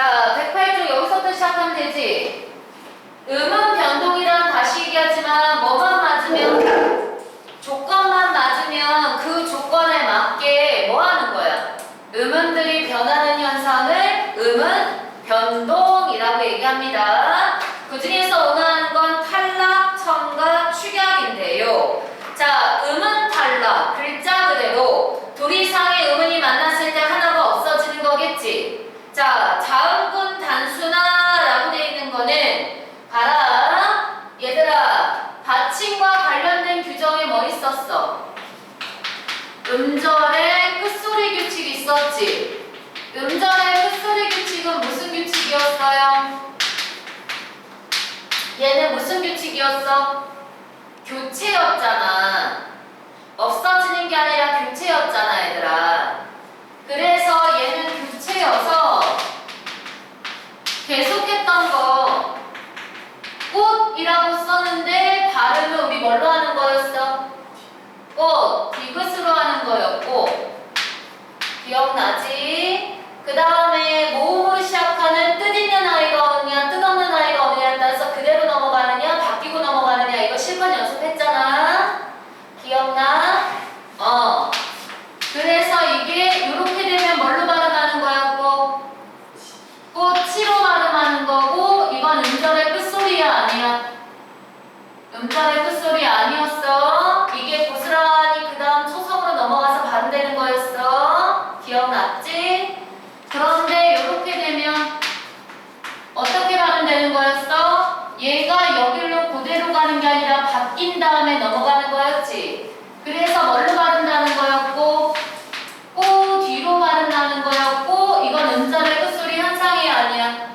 자, 108쪽 여기서부터 시작하면 되지. 음은 변동이란 다시 얘기하지만 뭐만 맞으면 조건만 맞으면 그 조건에 맞게 뭐 하는 거야? 음운들이 변하는 현상을 음은 변동이라고 얘기합니다. 그 중에서 원하는 건 탈락, 첨가, 축약인데요. 자, 음은 탈락, 글자 그대로 둘 이상의 음운이 만났을 때 하나가 없어지는 거겠지. 자, 자음군 단수나라고 되어 있는 거는 봐라. 얘들아, 받침과 관련된 규정에 뭐 있었어? 음절에 끝소리 규칙이 있었지. 음절의 끝소리 규칙은 무슨 규칙이었어요? 얘는 무슨 규칙이었어? 교체였잖아. 없어지는 게 아니라 교체였잖아, 얘들아. 그래서 얘는 교체여서 계속했던 거 꽃이라고 썼는데 발음을 우리 뭘로 하는 거였어? 꽃, 디귿으로 하는 거였고 기억나지? 그 다음에 모음으로 시작하는 뜻 있는 아이가 오느냐 뜻 없는 아이가 오느냐에 따라서 그대로 넘어가느냐 바뀌고 넘어가느냐 이거 실컷 연습했잖아 기억나? 어 그래서 이게 이렇게 되면 뭘로 발음하는 거야 꼭? 꽃으로 발음하는 거고 이건 음절의 끝소리야 아니야? 음절의 끝소리 아니었어. 이게 고스란히 그 다음 초성으로 넘어가서 발음되는 거였어. 기억났지? 그런데 이렇게 되면 어떻게 발음되는 거였어? 얘가 여기로 그대로 가는 게 아니라 바뀐 다음에 넘어가는 거였지. 그래서 뭘로 발음나는 거였고, 꼬 뒤로 발음나는 거였고, 이건 음절의 끝소리 현상이 아니야.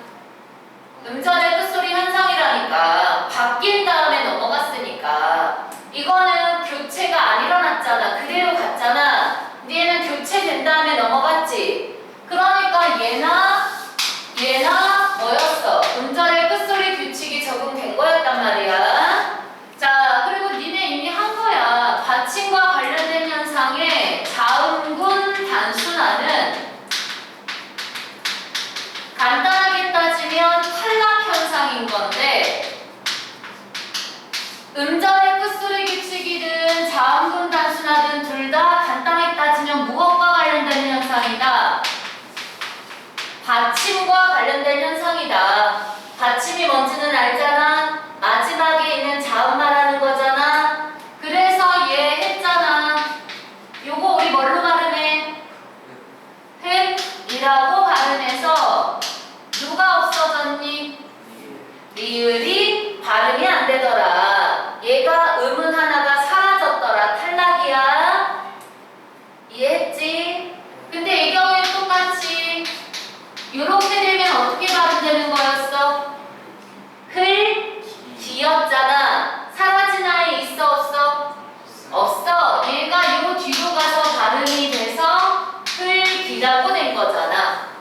음절의 끝소리 현상이라니까 바뀐 다음에 넘어갔으니까 이거는 교체가 안 일어났잖아 그대로 갔잖아 근데 얘는 교체된 다음에 넘어갔지 그러니까 얘나 얘나 뭐였어 음절의 끝소리 규칙이 적용된 거였단 말이야 자 그리고 니네 이미 한 거야 받침과 관련된 현상에 자음군 단순화는 간단하게 따지면 탈락 현상인 건데 음절의 끝소리 규칙이든 자음군 단순화든 둘 다 간단하게 따지면 무엇과 관련된 현상이다? 받침과 관련된 현상이다. 받침이 뭔지는 알잖아. 마지막에 있는 자음 말하는 거잖아. 그래서 얘 했잖아. 요거 우리 뭘로 발음해? 햄이라고 발음해서 누가 없어졌니? 리을이 발음이 안 되더라. 얘가 음은 하나가 사라졌더라. 탈락이야. 이해했지? 근데 이 경우에 똑같이 이렇게 되면 어떻게 발음되는 거였어? 흘, 기였잖아. 사라진 아이 있어 없어? 없어. 얘가 요 뒤로 가서 발음이 돼서 흘기라고 된 거잖아.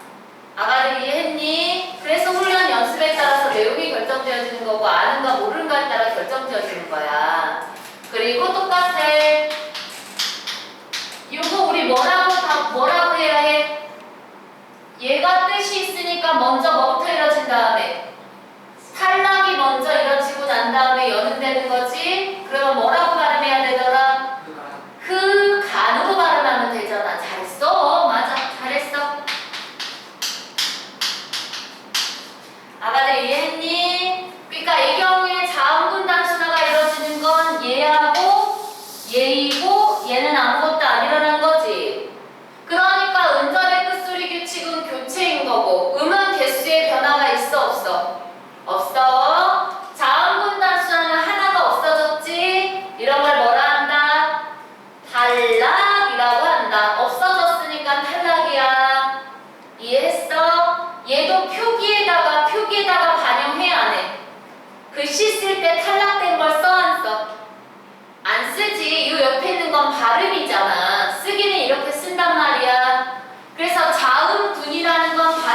아가들 이해했니? 그래서 훈련 연습에 따라서 내용이 결정되어지는 거고 아는가 모르는가에 따라 결정되어지는 거야. 그리고 똑같아. 이거 우리 뭐라고 다 뭐라고 해야 해? 얘가 뜻이 있으니까 먼저 뭐부터 이뤄진 다음에 탈락이 먼저 이뤄지고 난 다음에 연음되는 거지. 그러면 뭐라고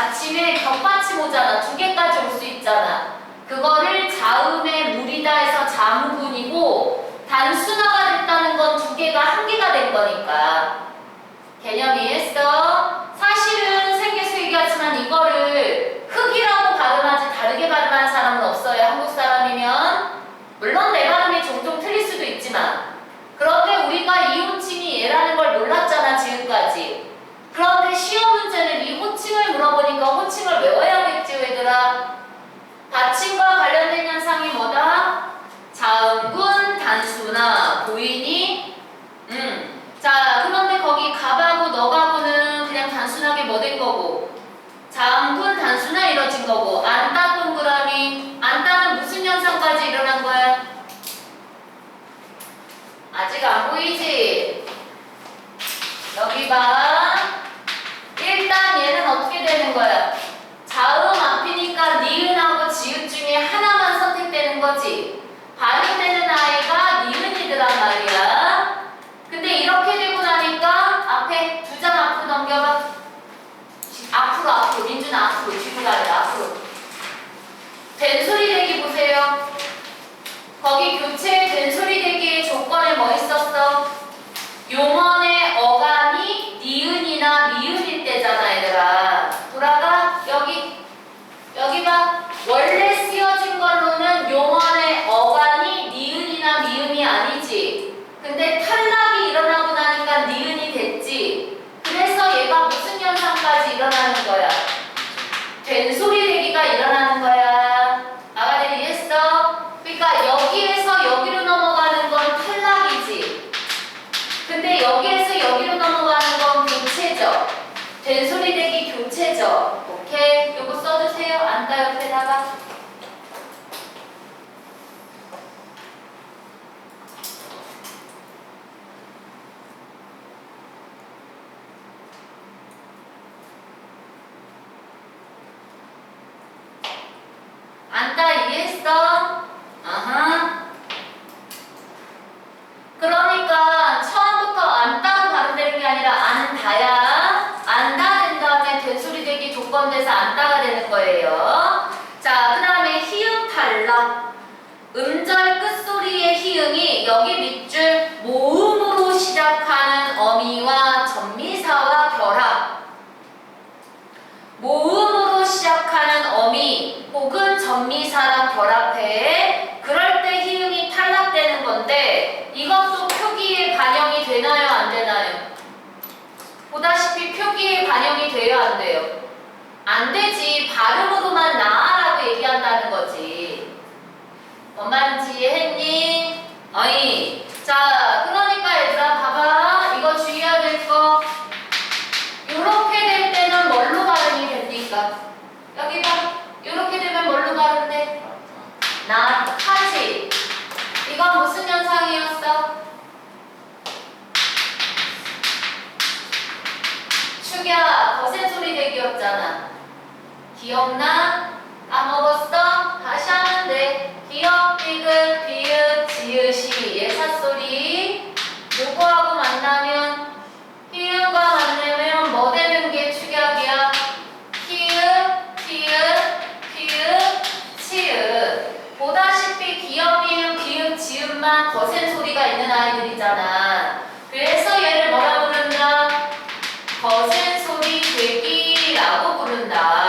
아침에 격받침 오잖아. 두 개까지 올 수 있잖아. 그거를 자음의 물이다 해서 자음분이고 단순화가 됐다는 건 두 개가 한 개가 된 거니까. 개념 이해했어? 사실은 생계수익이 같지만 이거를 흙이라고 발음하지 다르게 발음하는 사람은 없어요. 한국 사람이면. 물론 내 발음이 종종 틀릴 수도 있지만. 그런데 우리가 이온칭이 얘라는 걸 그런데 시험 문제는 이 호칭을 물어보니까 호칭을 외워야겠지 얘들아. 받침과 관련된 현상이 뭐다? 자음군, 단수나 보이니? 음. 자 그런데 거기 가하고 너가하고는 그냥 단순하게 뭐 된 거고 자음군, 단수나 이뤄진 거고 안따 동그라미 안따는 무슨 현상까지 일어난 거야? 아직 안 보이지? 여기 봐 해보세요. 거기 교체된 소리 되기의 조건에 뭐 있었어? 용언의 어감이 니은이나 미음일 때잖아 얘들아. 돌아가 여기 여기 봐. 원래 되죠? 오케이. 요거 써주세요. 안다 옆에다가. 안다 이해했어? 거예요. 자, 그 다음에 희음 발라. 음절 끝소리의 희음이 여기 밑줄 모음으로 시작하는 어미와 전미사와 결합. 모음으로 시작하는 어미 혹은 전미사랑 결합해 그럴 때 희음이 탈락되는 건데 이것도 표기에 반영이 되나요 안 되나요? 보다시피 표기에 반영이 돼야 안 돼요. 안 되지. 발음은 이상한 거센 소리가 있는 아이들이잖아. 그래서 얘를 뭐라 부른다? 거센 소리 되기라고 부른다.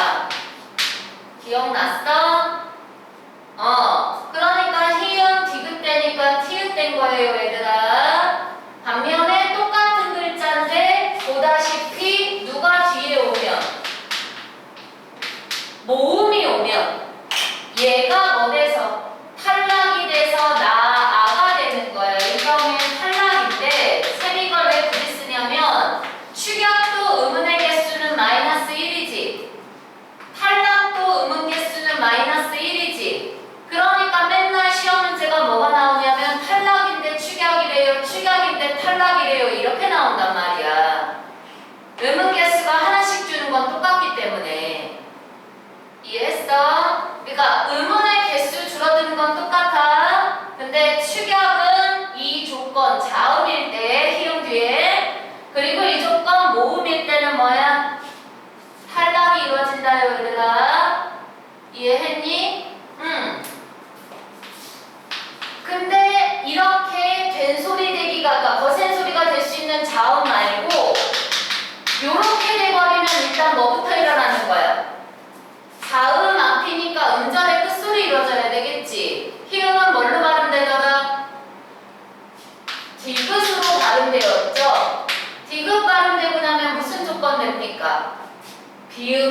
그러니까 음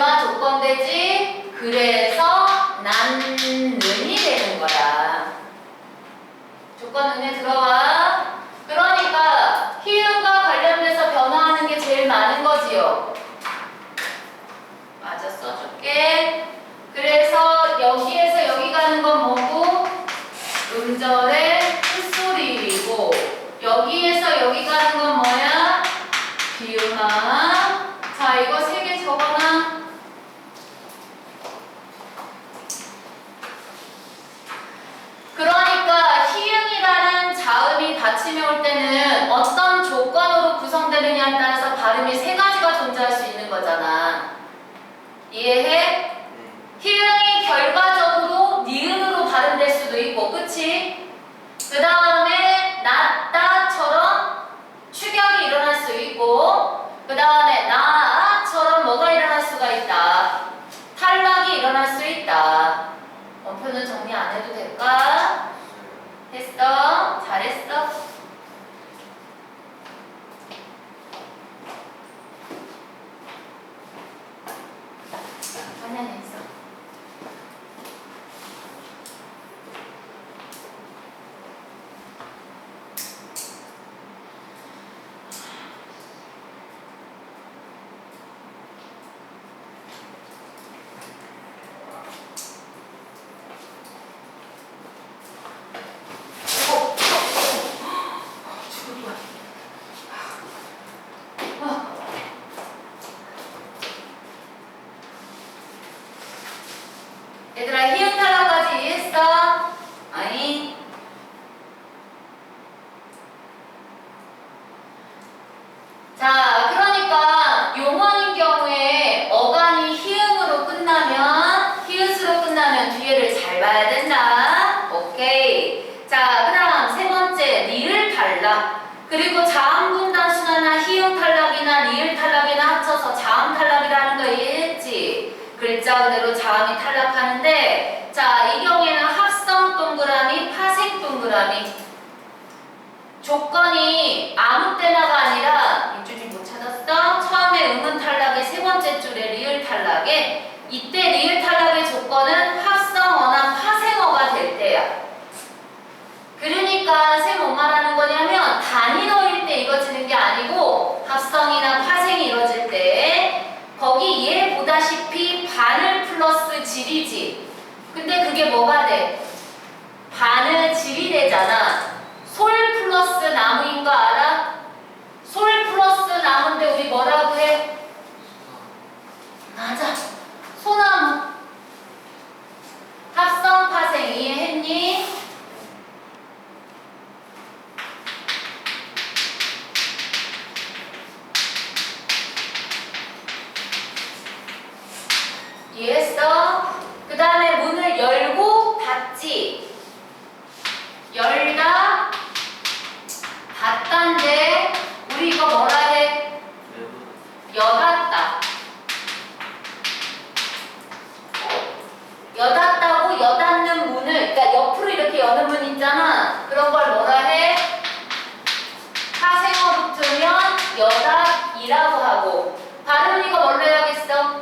아 조건되지. 그래서 난 는이 되는 거야. 조건 눈에 들어와. 그러니까 희음과 관련돼서 변화하는 게 제일 많은 거지요. 맞아 써줄게. 그래서 여기에서 여기 가는 건 뭐고? 음절의 콧소리이고 여기에서 여기 가는 건 뭐야? 비음아. 자 이거 세 개 적어놔. 그러니까 희응이라는 자음이 올 때는 어떤 조건으로 구성되느냐에 따라서 발음이 세 가지가 존재할 수 있는 거잖아. 이해해? 희응이 결과적으로 니은으로 발음될 수도 있고, 그치? 그 다음에 낫다처럼 추격이 일어날 수 있고, 그 다음에 나처럼 뭐가 일어날 수가 있다. 탈락이 일어날 수 있다. 원표는 정리 안 해도 될까? 됐어? 잘했어? 화면에 있어. 어, 죽을 거야. 아. 얘들아 희응 탈락까지 이해했어? 아니 자 그러니까 용언인 경우에 어간이 희응으로 끝나면 히읗으로 끝나면 뒤에를 잘 봐야 된다 오케이 자 그다음 세 번째 리을 탈락 그리고 자음 분단 순화나 희응 탈락이나 리을 합쳐서 자음 탈락이라는 거 이해했지 글자 그대로 자음이 탈락하는데 자 이 경우에는 합성 동그라미 파생 동그라미 조건이 아무 때나가 아니라 이줄이 못 찾았어? 처음에 음은 탈락의 세 번째 줄에 리을 탈락에 이때 리을 탈락의 조건은 합성어나 파생어가 될 때야. 그러니까 쌤뭐 말하는 거냐면 단위어일 때 이루어지는 게 아니고 합성이나 파생이 이루어질 때 거기 얘 보다시피 바늘 플러스 질이지. 근데 그게 뭐가 돼? 바늘 질이 되잖아. 솔 플러스 나무인 거 알아? 솔 플러스 나무인데 우리 뭐라고 해? 맞아. 소나무. 합성 파생 이해했니? 이해했어? 그 다음에 문을 열고 닫지. 열다, 닫다인데 우리 이거 뭐라 해? 여닫다. 여닫다고 여닫는 문을, 그러니까 옆으로 이렇게 여는 문 있잖아. 그런 걸 뭐라 해? 파생어 붙으면 여닫이라고 하고. 발음은 이거 뭘로 해야겠어?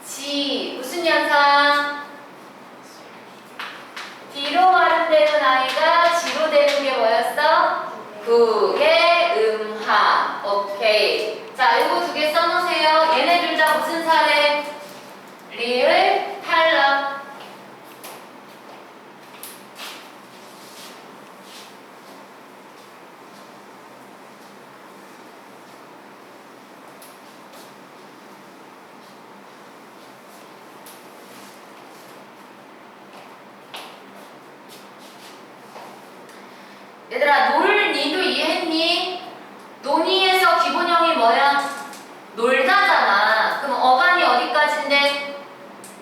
여닫지. 무슨 현상? 뒤로 마른되는 아이가 지로 되는 게 뭐였어? 그의 음하. 오케이. 자, 이거 두 개 써놓으세요. 얘네 둘 다 무슨 사례? 리을 탈락. 얘들아 놀니도 이해했니? 논의에서 기본형이 뭐야? 놀다잖아. 그럼 어간이 어디까지인데?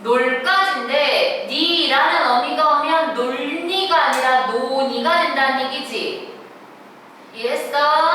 놀까지인데 니라는 어미가 오면 놀니가 아니라 노니가 된다는 얘기지. 이해했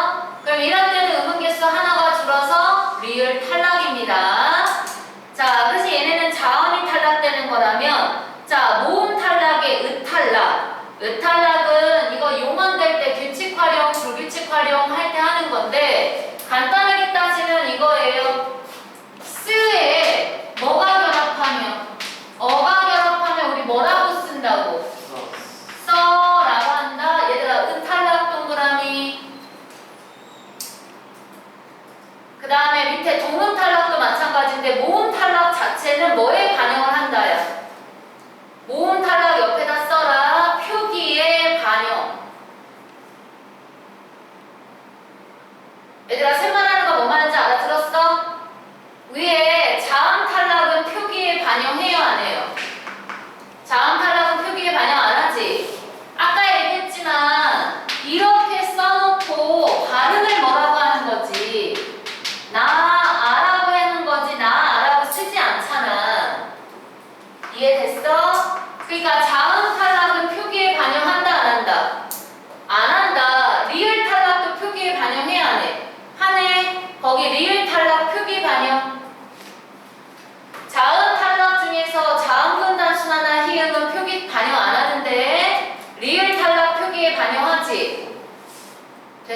그 다음에 밑에 동음 탈락도 마찬가지인데 모음 탈락 자체는 뭐에 반해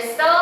esto.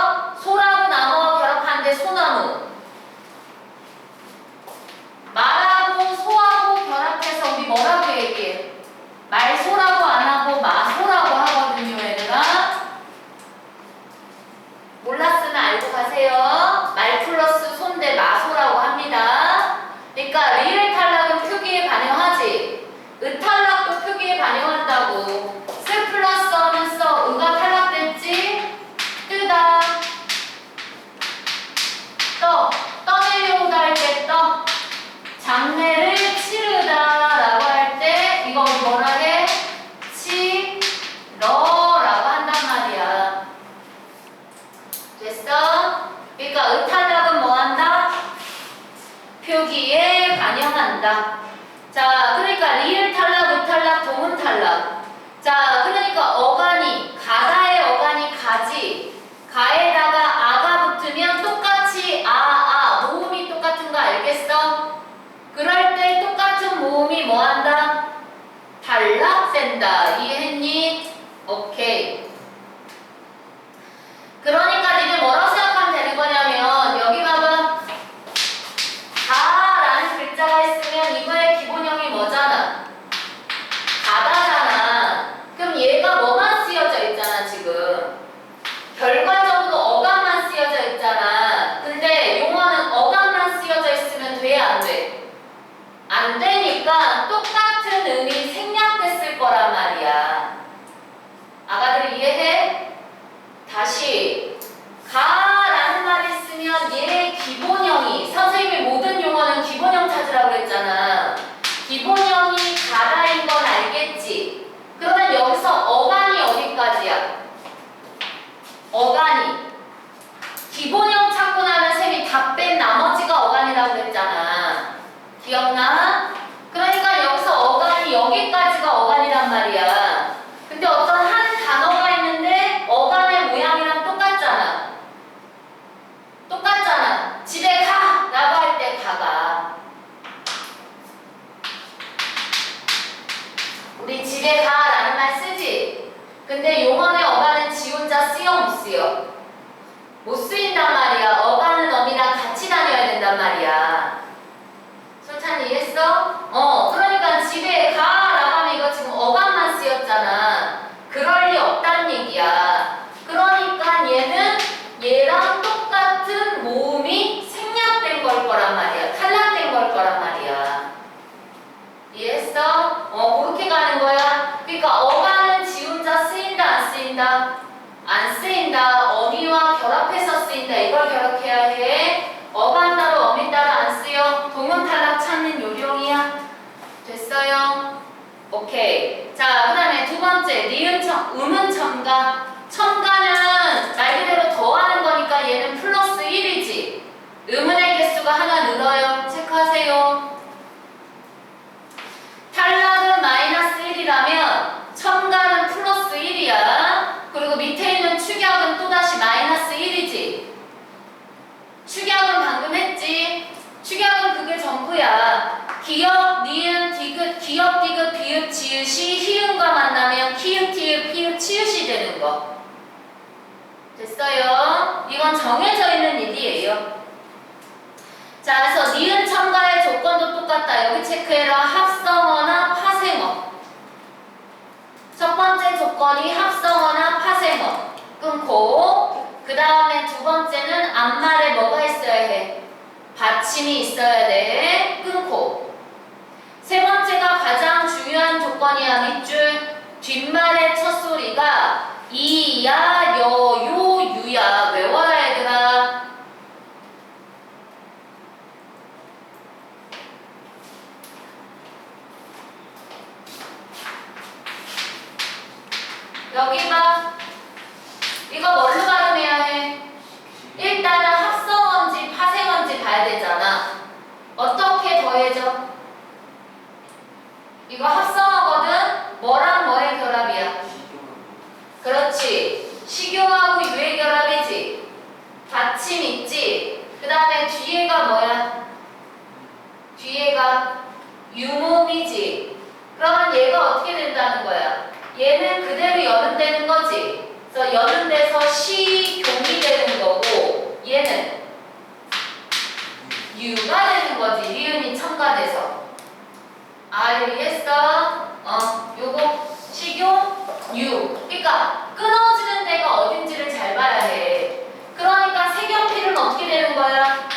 동은 탈락. 자, 그러니까 어가 기억나? 그러니까 여기서 어간이 여기까지가 어간이란 말이야. 수 있다. 이걸 기억해야 해. 어반 따로 어민 따로 안 쓰여. 동음 탈락 찾는 요령이야. 됐어요? 오케이. 자, 그 다음에 두 번째. 니은 첨, 음은 첨가. 첨가는 말 그대로 더하는 거니까 얘는 플러스 1이지. 음운의 개수가 하나 늘어요. 추격은 또다시 마이너스 1이지. 추격은 방금 했지. 추격은 그게 전부야. 기역, 니은, 디귿, 기역, 디귿, 비읍, 지읒이 히읗과 만나면 키읔, 티읒, 피읒, 치읒이 되는 거. 됐어요. 이건 정해져 있는 일이에요. 자, 그래서 니은 첨가의 조건도 똑같다. 여기 체크해라. 합성어나 파생어. 첫 번째 조건이 합성어나 파생어. 끊고. 그 다음에 두 번째는 앞말에 뭐가 있어야 해? 받침이 있어야 돼. 끊고. 세 번째가 가장 중요한 조건이야. 밑줄. 뒷말의 첫 소리가 이야 여요 유야. 외워라 얘들아. 여기 봐. 이거 뭘로 발음해야 해? 일단은 합성어인지 파생어인지 봐야 되잖아. 어떻게 더해져? 이거 합성어거든? 뭐랑 뭐의 결합이야? 그렇지. 식용하고 유의 결합이지. 받침 있지. 그 다음에 뒤에가 뭐야? 뒤에가 유몸이지. 그러면 얘가 어떻게 된다는 거야? 얘는 그대로 연음되는 거지. 그래서 연음돼서 시경이 되는 거고 얘는 유가 되는 거지. 리은이 첨가돼서. 아, 이해했어? 어, 요거 식용 유. 그러니까 끊어지는 데가 어딘지를 잘 봐야 해. 그러니까 색연필은 어떻게 되는 거야?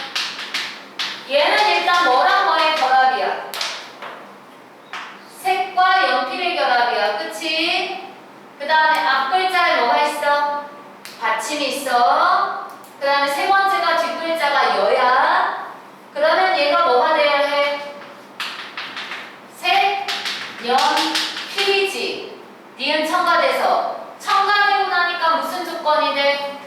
얘는 일단 뭐랑 뭐의 결합이야? 색과 연필의 결합이야. 그치? 그 다음에 앞글자에 뭐가 있어? 받침이 있어. 그 다음에 세 번째가 뒷글자가 여야. 그러면 얘가 뭐가 돼야 해? 색, 연, 필이지. 니은 첨가돼서. 첨가되고 나니까 무슨 조건이 돼?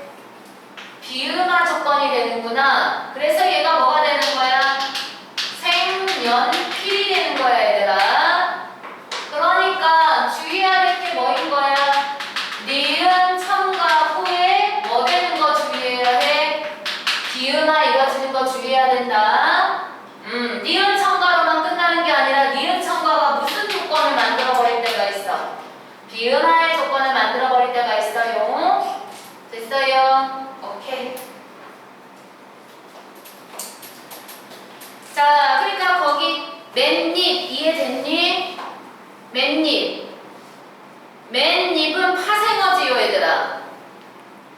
비음화 조건이 되는구나. 그래서 얘가 뭐가 되는 거야? 생, 연, 필이 되는 거야, 얘들아. 그러니까 주의해야 될 게 뭐인 거야? 니은 첨가 후에 뭐 되는 거 주의해야 해? 비음화 이루어지는 거 주의해야 된다. 음, 니은 첨가로만 끝나는 게 아니라 니은 첨가가 무슨 조건을 만들어 버릴 때가 있어? 비음화의 조건을 만들어 버릴 때가 있어요. 됐어요? 오케이. 자, 그러니까 거기 맨잎 이해됐니? 맨잎. 맨잎은 파생어지요, 얘들아.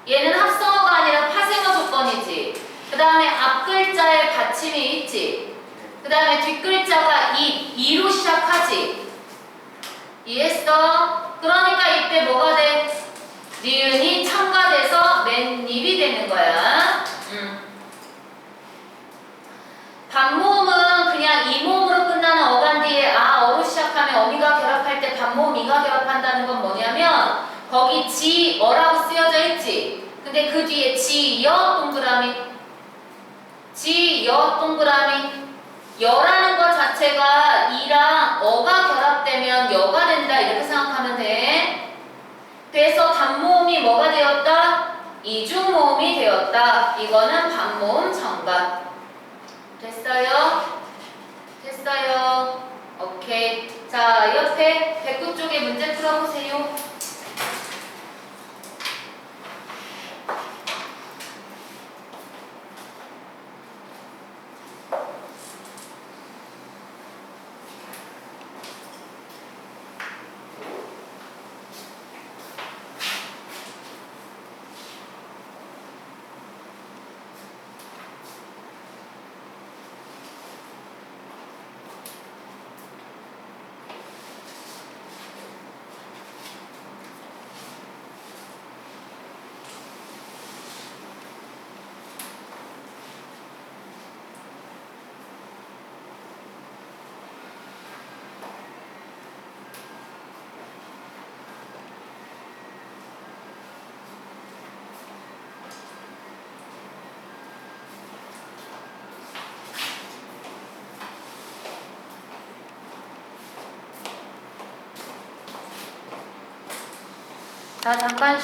얘는 합성어가 아니라 파생어 조건이지. 그 다음에 앞 글자에 받침이 있지. 그 다음에 뒷 글자가 입, 이로 시작하지. 이해했어? 그러니까 이때 뭐가 돼? 니은이 첨가돼서 맨입이 되는 거야. 음. 반모음은 그냥 이 모음으로 끝나는 어간 뒤에 아, 어로 시작하면 어미가 결합할 때 반모음 이가 결합한다는 건 뭐냐면 거기 지, 어라고 쓰여져 있지. 근데 그 뒤에 지, 여, 동그라미 지, 여, 동그라미 여라는 것 자체가 이랑 어가 결합되면 여가 된다 이렇게 생각하면 돼. 그래서 단모음이 뭐가 되었다? 이중모음이 되었다. 이거는 반모음 정답. 됐어요? 됐어요. 오케이. 자, 옆에 백구 쪽에 문제 풀어보세요. 자, 잠깐 쉬